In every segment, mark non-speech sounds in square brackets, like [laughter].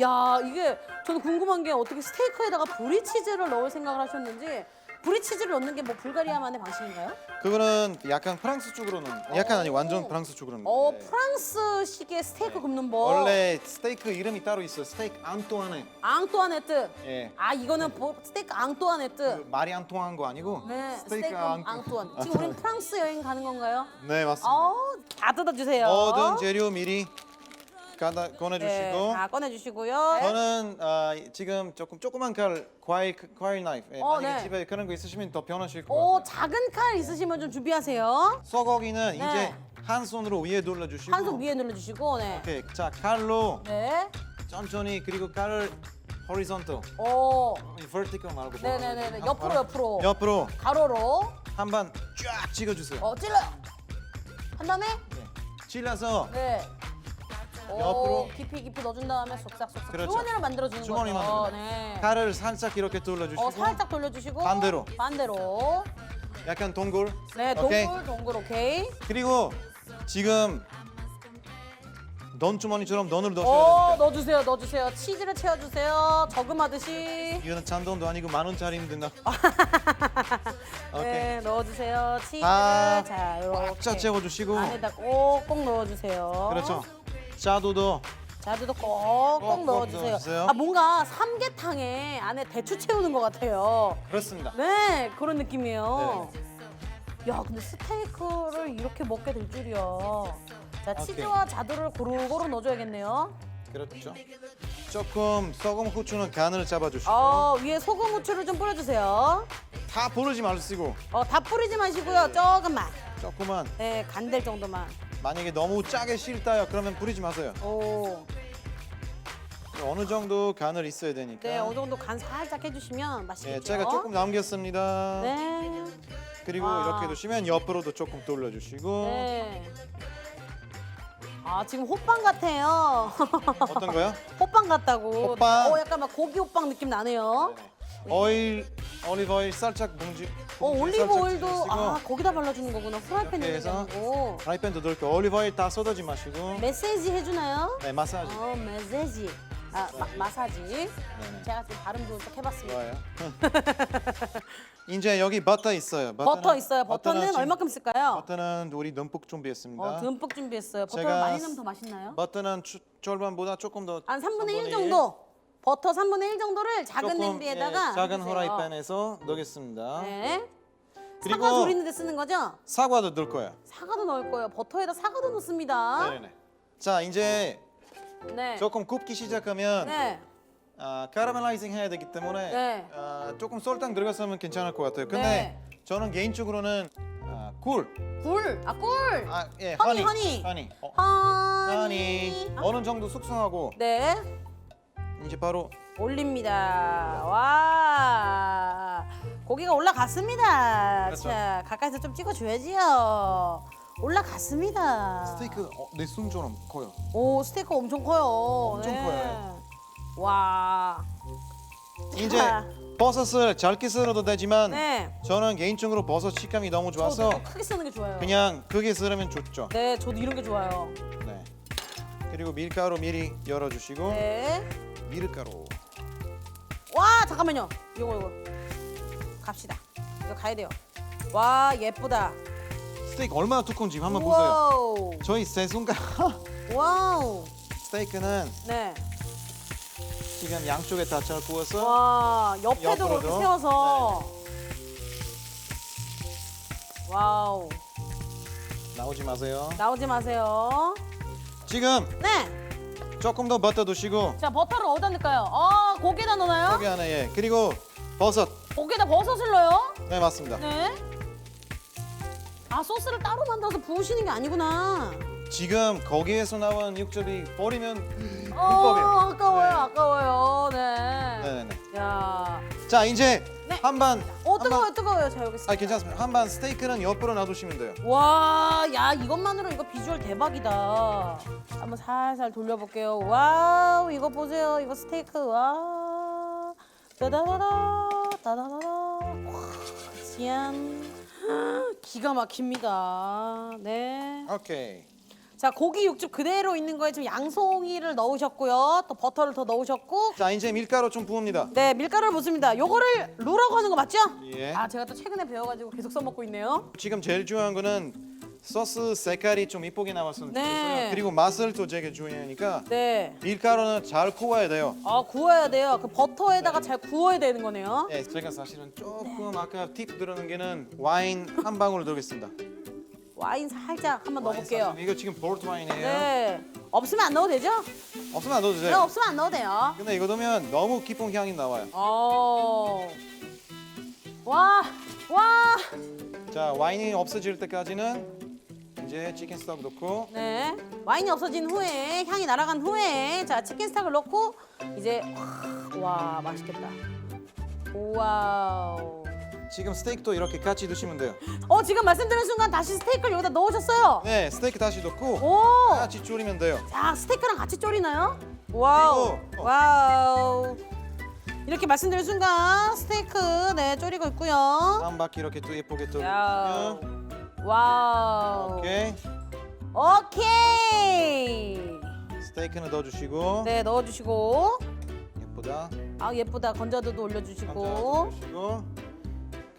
야 이게 저는 궁금한 게 어떻게 스테이크에다가 브리치즈를 넣을 생각을 하셨는지 브리치즈를 넣는 게 뭐 불가리아만의 방식인가요? 그거는 약간 프랑스 쪽으로는 약간 아니 완전 프랑스 쪽으로는 어 네. 프랑스식의 스테이크 굽는 법. 원래 스테이크 이름이 따로 있어요. 스테이크 앙뚜아네. 앙뚜아네트. 예. 아 이거는 보- 스테이크 앙뚜아네트. 말이 안 통한 거 아니고 네, 스테이크 앙- 앙뚜안. 지금 우린 프랑스 여행 가는 건가요? 네 맞습니다. 어다 뜯어주세요. 모든 재료 미리 가다 꺼내주시고 네, 다 꺼내주시고요. 저는 아, 지금 조금 조그만 칼 과일 과일 나이프 예, 어, 만약에 네. 집에 그런 거 있으시면 더 편하실 것 오 같아요. 작은 칼 있으시면 좀 준비하세요. 소고기는 네. 이제 한 손으로 위에 눌러주시고 한손 위에 눌러주시고 네. 오케이 자 칼로 네. 천천히 그리고 칼을 horizontal 오. vertical 말고 네네네네. 뭐- 옆으로 옆으로. 옆으로 가로로. 한번 쫙 찍어주세요. 어 찔러요. 한 다음에 네. 찔러서 네. 오, 옆으로. 깊이 깊이 넣어준 다음에 쏙싹쏙싹 그렇죠. 주머니를 만들어 주는 주머니 거죠. 네. 칼을 살짝 이렇게 돌려주시고 어 살짝 돌려주시고 반대로. 반대로. 약간 동굴 네 오케이. 동글 동글 오케이. 그리고 지금 넌 주머니처럼 넌을 넣으셔야 오 됩니다. 넣어주세요 넣어주세요 치즈를 채워주세요 저금하듯이. 이거는 잔돈도 아니고 만 원짜리인데 나. [laughs] 오케이. 네 넣어주세요 치즈를 아, 자 꽉 이렇게 채워주시고 안에다 꼭꼭 넣어주세요. 그렇죠. 자두도 자두도 꼭, 꼭 꼭 꼭 넣어주세요. 넣어주세요. 아 뭔가 삼계탕에 안에 대추 채우는 것 같아요. 그렇습니다. 네 그런 느낌이에요. 야 근데 스테이크를 이렇게 먹게 될 줄이야. 자. 치즈와 자두를 고루고루 넣어줘야겠네요. 그렇죠. 조금 소금 후추는 간을 잡아주시고 어 위에 소금 후추를 좀 뿌려주세요. 다 부르지 마시고 어다 뿌리지 마시고요. 조금만. 조금만 네 간될 정도만. 만약에 너무 짜게 싫다요 그러면 부리지 마세요. 오. 어느 정도 간을 있어야 되니까. 네 어느 정도 간 살짝 해주시면 네, 맛있겠죠. 제가 조금 남겼습니다. 네. 그리고 와. 이렇게 두시면 옆으로도 조금 돌려주시고 네. 아 지금 호빵 같아요. 어떤 거요? [laughs] 호빵 같다고. 호빵. 어 약간 막 고기 호빵 느낌 나네요. 오일, 올리브 오일 살짝 봉지. 어 봉지에 올리브 살짝 오일도 두시고 아 거기다 발라주는 거구나. 프라이팬에 이렇게 해서. 프라이팬도 넣고 올리브 오일 다 쏟아지 마시고 메시지 해주나요? 네 마사지. 어 메시지. 아 마, 마사지. 네네. 제가 지금 발음 좋은 척 해봤습니다. 좋아요. [laughs] 이제 여기 버터 있어요. 버터 버터는- 있어요. 버터는 지금- 얼마큼 쓸까요? 버터는 우리 듬뿍 준비했습니다. 어 듬뿍 준비했어요. 버터를 제가 많이 넣으면 더 맛있나요? 버터는 추- 절반보다 조금 더 한 3분의 1 3분의 정도. 버터 3분의 1 정도를 작은 조금, 냄비에다가 예, 작은. 후라이팬에서 넣겠습니다. 네. 그리고 사과 조리는 데 쓰는 거죠? 사과도 넣을 거예요. 사과도 넣을 거예요. 버터에다 사과도 넣습니다. 네네. 자 이제 네. 조금 굽기 시작하면 네. 아, 카라멜라이징 해야 되기 때문에 네. 아, 조금 설탕 들어갔으면 괜찮을 것 같아요. 근데 네. 저는 개인적으로는 아, 굴, 굴. 아, 굴. 아, 예, 허니, 허니, 허니. 허니, 어, 허니. 허니. 어느 정도 숙성하고 네. 이제 바로 올립니다. 와. 고기가 올라갔습니다. 그렇죠. 자, 가까이서 좀 찍어줘야지요. 올라갔습니다. 스테이크 어, 내 손처럼 커요. 오, 스테이크 엄청 커요. 엄청 네. 커요. 와. 이제 자. 버섯을 잘게 썰어도 되지만 네. 저는 개인적으로 버섯 식감이 너무 좋아서 저도 크게 쓰는 게 좋아요. 그냥 크게 썰으면 좋죠. 네, 저도 이런 게 좋아요. 네. 그리고 밀가루 미리 열어주시고 네. 밀가루. 와 잠깐만요. 요거 요거 갑시다. 이거 가야 돼요. 와 예쁘다. 스테이크 얼마나 두꺼운지 한번 보세요. 와우. 저희 세 손가락 [laughs] 와우. 스테이크는 네. 지금 양쪽에 다 잘 구워서 와 옆에도 옆으로도. 그렇게 세워서. 와우. 나오지 마세요. 나오지 마세요. 지금 네. 조금 더 버터 두시고 자 버터를 어디다 넣을까요? 아 고기에다 넣나요? 여기 안에 예. 그리고 버섯. 고기에다 버섯을 넣어요? 네 맞습니다. 네. 아 소스를 따로 만들어서 부으시는 게 아니구나. 지금 거기에서 나온 육즙이 버리면 어 불법이에요. 아까워요 네. 아까워요. 네. 네네네. 야. 자 이제 네. 어 뜨거워요 뜨거워요. 자 여기 있습니다. 아 괜찮습니다. 한반 스테이크는 옆으로 놔두시면 돼요. 와, 야 이것만으로 이거 비주얼 대박이다. 한번 살살 돌려볼게요. 와우, 이거 보세요. 이거 스테이크. 와, 따다다다, 따다다다. 와, 짠. [gasps] 기가 막힙니다. 네. 오케이. 자, 고기 육즙 그대로 있는 거에 지금 양송이를 넣으셨고요. 또 버터를 더 넣으셨고. 자 이제 밀가루 좀 부읍니다. 네, 밀가루를 붓습니다. 요거를 루라고 하는 거 맞죠? 예. 아, 제가 또 최근에 배워가지고 계속 써먹고 있네요. 지금 제일 중요한 거는 소스 색깔이 좀 이쁘게 나왔으면 네. 좋겠어요. 그리고 맛을 또 되게 중요하니까 네. 밀가루는 잘 구워야 돼요. 아 구워야 돼요. 그 버터에다가 잘 구워야 되는 거네요. 네, 제가 사실은 조금 아까 팁 들어는 게는 와인 한 방울 들어겠습니다. 와인 살짝 한번 넣어볼게요. 이거 지금 보르트 와인이에요. 네. 없으면 안 넣어도 되죠? 없으면 안 넣어도 네. 돼요. 없으면 안 넣어도 돼요. 근데 이거 넣으면 너무 깊은 향이 나와요. 어. 와, 와. 자 와인이 없어질 때까지는 이제 치킨 스톡 넣고 네. 와인이 없어진 후에 향이 날아간 후에 자 치킨 스탁을 넣고 이제 와 맛있겠다. 와우. 지금 스테이크도 이렇게 같이 드시면 돼요. 어 지금 말씀드린 순간 다시 스테이크를 여기다 넣으셨어요. 네, 스테이크 다시 넣고 오. 같이 졸이면 돼요. 자 스테이크랑 같이 졸이나요? 와우 그리고, 어. 와우 이렇게 말씀드린 순간 스테이크 네 졸이고 있고요 한 바퀴 이렇게 또 예쁘게 또. 야. 와우 오케이. 오케이 스테이크는 넣어주시고 네 넣어주시고 예쁘다. 아 예쁘다 건자두도 올려주시고 넣어주시고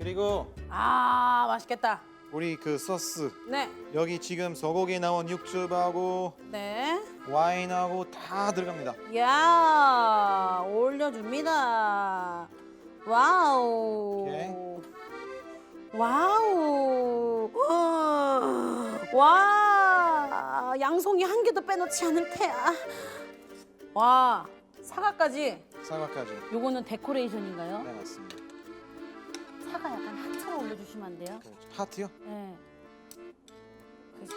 그리고 아 맛있겠다 우리 그 소스 네 여기 지금 소고기 나온 육즙하고 네. 와인하고 다 들어갑니다. 야 올려줍니다. 와우. 오케이. 와우. 와 양송이 한 개도 빼놓지 않을 테야. 와 사과까지. 사과까지. 요거는 데코레이션인가요? 네 맞습니다. 사과 약간 하트로 올려주시면 안 돼요? 하트요? 네.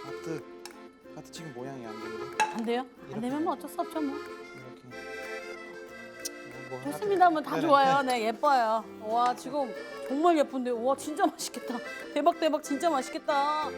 하트. 하트 지금 모양이 안 되는데 안 돼요? 안 되면 뭐 어쩔 수 없죠 뭐. 이렇게. 뭐 하트. 좋습니다. 뭐 다 네네. 좋아요. [laughs] 네, 예뻐요. 와, 지금 정말 예쁜데. 와, 진짜 맛있겠다. 대박 대박 진짜 맛있겠다.